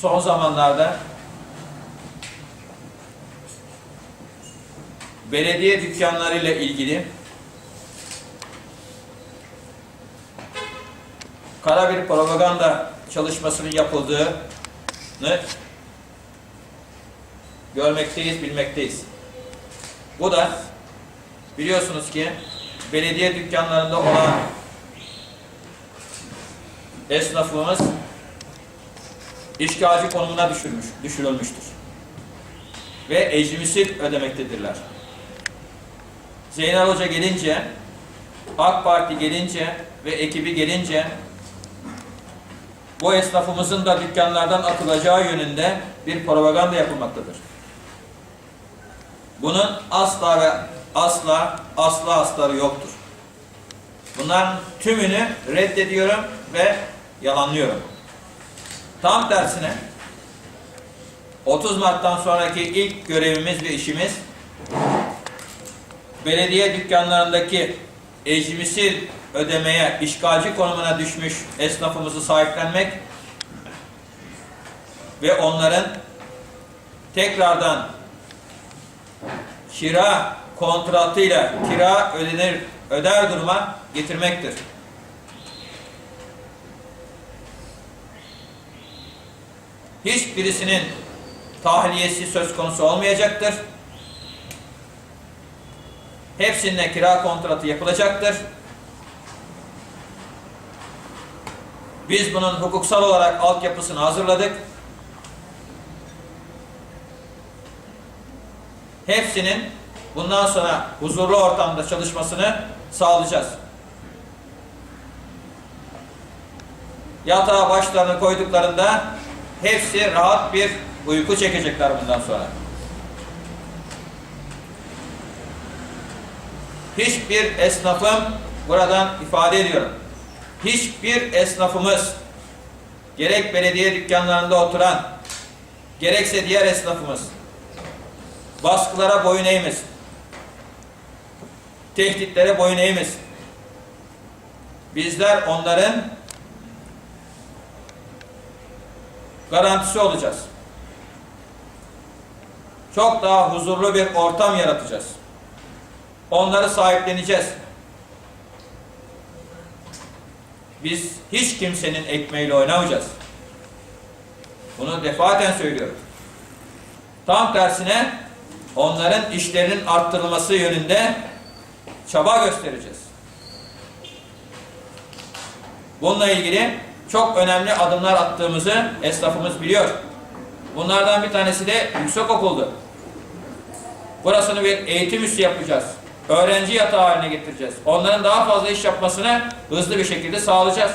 son zamanlarda belediye dükkanlarıyla ilgili kara bir propaganda çalışmasının yapıldığını görmekteyiz, bilmekteyiz. Bu da biliyorsunuz ki belediye dükkanlarında olan esnafımız işgalci konumuna düşürmüş, düşürülmüştür. Ve ecrimisi ödemektedirler. Zeynel Hoca gelince, AK Parti gelince ve ekibi gelince bu esnafımızın da dükkanlardan atılacağı yönünde bir propaganda yapılmaktadır. Bunun asla ve asla asla asları yoktur. Bunların tümünü reddediyorum ve yalanlıyorum. Tam tersine 30 Mart'tan sonraki ilk görevimiz ve işimiz belediye dükkanlarındaki ecrimisi ödemeye, işgalci konumuna düşmüş esnafımızı sahiplenmek ve onların tekrardan kira kontratıyla kira ödenir, öder duruma getirmektir. Hiçbirisinin tahliyesi söz konusu olmayacaktır. Hepsinde kira kontratı yapılacaktır. Biz bunun hukuksal olarak altyapısını hazırladık. Hepsinin bundan sonra huzurlu ortamda çalışmasını sağlayacağız. Yatağa başlarını koyduklarında hepsi rahat bir uyku çekecekler bundan sonra. Hiçbir esnafım buradan ifade ediyorum. Hiçbir esnafımız gerek belediye dükkanlarında oturan gerekse diğer esnafımız baskılara boyun eğmesin. Tehditlere boyun eğmesin. Bizler onların garantisi olacağız. Çok daha huzurlu bir ortam yaratacağız. Onları sahipleneceğiz. Biz hiç kimsenin ekmeğiyle oynamayacağız. Bunu defaten söylüyorum. Tam tersine onların işlerinin arttırılması yönünde çaba göstereceğiz. Bununla ilgili çok önemli adımlar attığımızı esnafımız biliyor. Bunlardan bir tanesi de yüksek okuldu. Burasını bir eğitim üssü yapacağız. Öğrenci yatağı haline getireceğiz. Onların daha fazla iş yapmasını hızlı bir şekilde sağlayacağız.